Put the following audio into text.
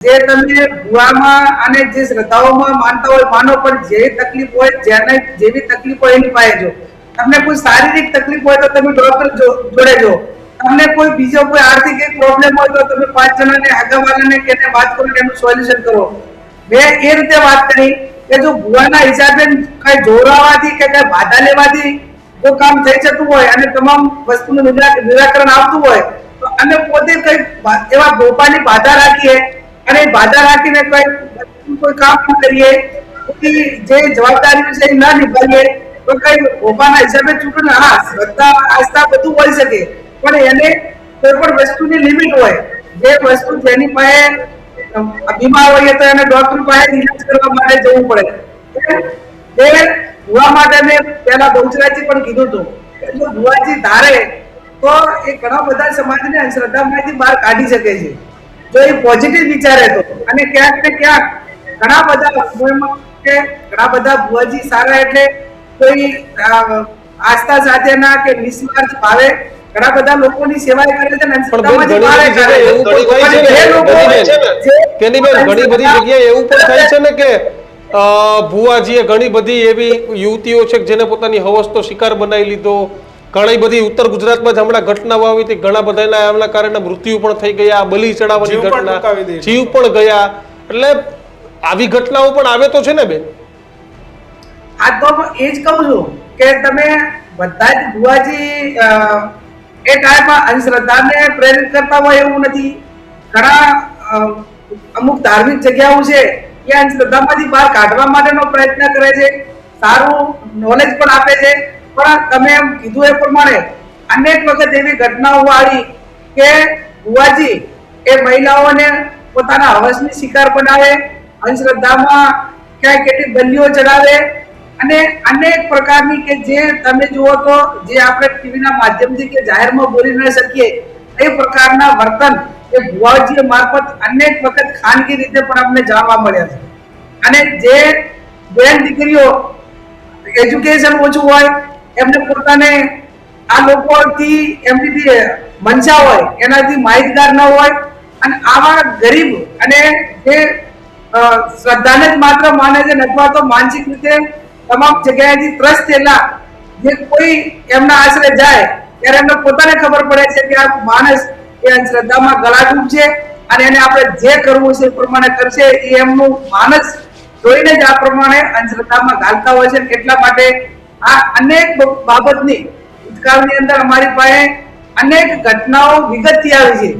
જે તમે ભુવામાં અને જે શ્રદ્ધાઓમાં માનતા હોય, માનો, પણ જે તકલીફ હોય, જેને જેવી તકલીફ હોય એની પાસે જો. તમને કોઈ શારીરિક તકલીફ હોય તો તમે ડોક્ટર જોડે જો. તમને કોઈ બીજો કોઈ આર્થિક એક પ્રોબ્લેમ હોય તો તમે પાંચ જણાને આગળવાળાને કે વાત કરો એનું સોલ્યુશન કરો. મેં એ રીતે વાત કરી કે જો ભુવાના હિસાબે કઈ જોરાવાથી કે કઈ બાધા લેવાથી જો કામ થઈ જતું હોય અને તમામ વસ્તુનું નિરા- નિરાકરણ આવતું હોય, તો અમે પોતે કઈ એવા ગોપાની બાધા રાખીએ અને બાધા રાખીને કઈ કામ ન કરીએ જે જવાબદારી છે એ ના નિભાવીએ, તો કઈ ગોપાના હિસાબે ચૂંટણી, હા, શ્રદ્ધા, આસ્થા બધું હોઈ શકે, પણ એને કોઈ પણ વસ્તુની લિમિટ હોય, જે વસ્તુ જેની પાસે બીમાર હોઈએ તો એને ડોક્ટર પાસે ઇલાજ કરવા માટે જવું પડે. એ ભુવા માટે મેં પહેલા બહુચરાજી પણ કીધું હતું જો ભુવાજી ધારે, તો એ ઘણા બધા સમાજને અંધશ્રદ્ધામાંથી બહાર કાઢી શકે છે. જો એ પોઝિટિવ વિચારે તો. અને ક્યાંક ને ક્યાંક ઘણા બધા કે ઘણા બધા ભુવાજી સારા એટલે કોઈ આસ્થા સાથેના કે નિસ્વાર્થ ભાવે ઘણા બધા લોકોની સેવા કરે છે ને બહાર ઘણી બધી જગ્યાએ એવું પણ થાય છે ને, જે લોકો કેની ઘણી બધી જગ્યાએ એવું પણ થાય છે ને કે ભુવાજીએ ઘણી બધી એવી યુવતીઓ છે જેને પોતાની હવસનો શિકાર બનાવી લીધો ઘણી બધી ઉત્તર ગુજરાતમાં જ હમણાં ઘટનાઓ આવી હતી. ઘણા બધાના એમના કારણે મૃત્યુ પણ થઈ ગયા બલિ ચડાવવાની ઘટના ટૂંકાવી દે છે. જીવ પણ ગયા. એટલે આવી ઘટનાઓ પણ આવે તો છે ને બેન? આ તો એ જ કહું છું કે તમે બધા જ ભુવાજી એ ટાઈમમાં અંધશ્રદ્ધાને પ્રેરિત કરતા હોય એવું નથી. ઘણા અમુક ધાર્મિક જગ્યાઓ છે એ અંધશ્રદ્ધામાંથી બહાર કાઢવા માટેનો પ્રયત્ન કરે છે. સારું નોલેજ પણ આપે છે. પણ તમે એમ કીધું એ પ્રમાણે અનેક વખત એવી ઘટનાઓ આવી કે ભુવાજી એ મહિલાઓને પોતાના હવસની શિકાર બનાવે, અંધશ્રદ્ધામાં ક્યાંય કેટલી બલીઓ ચડાવે અને અનેક પ્રકારની કે જે તમે જુઓ તો જે આપણે ટીવીના માધ્યમથી કે જાહેરમાં બોલી ન શકીએ, એ પ્રકારના વર્તન એ ભુવાજી મારફત અનેક વખત ખાનગી રીતે પણ અમને જાણવા મળ્યા છે. અને જે બેન દીકરીઓ એજ્યુકેશન ઓછું હોય એમને પોતાને આ લોકોથી એમની જે મનસા હોય, એનાથી માહિતગાર ન હોય, અને આવા ગરીબ અને જે શ્રદ્ધાને જ માત્ર માને છે અથવા તો માનસિક રીતે તમામ જગ્યાએથી ત્રસ્ત થયેલા જે કોઈ એમના આશરે જાય, ત્યારે એમને પોતાને ખબર પડે છે કે આ માણસ એ અંધશ્રદ્ધામાં ગળાડૂબ છે, અને એને આપણે જે કરવું છે એ પ્રમાણે કરશે, એ એમનું માનસ જોઈને જ આ પ્રમાણે અંધશ્રદ્ધામાં ઘાલતા હોય છે એટલા માટે આ અનેક બાબતની ભૂતકાળની અંદર અમારી પાસે અનેક ઘટનાઓ વિગતથી આવી છે.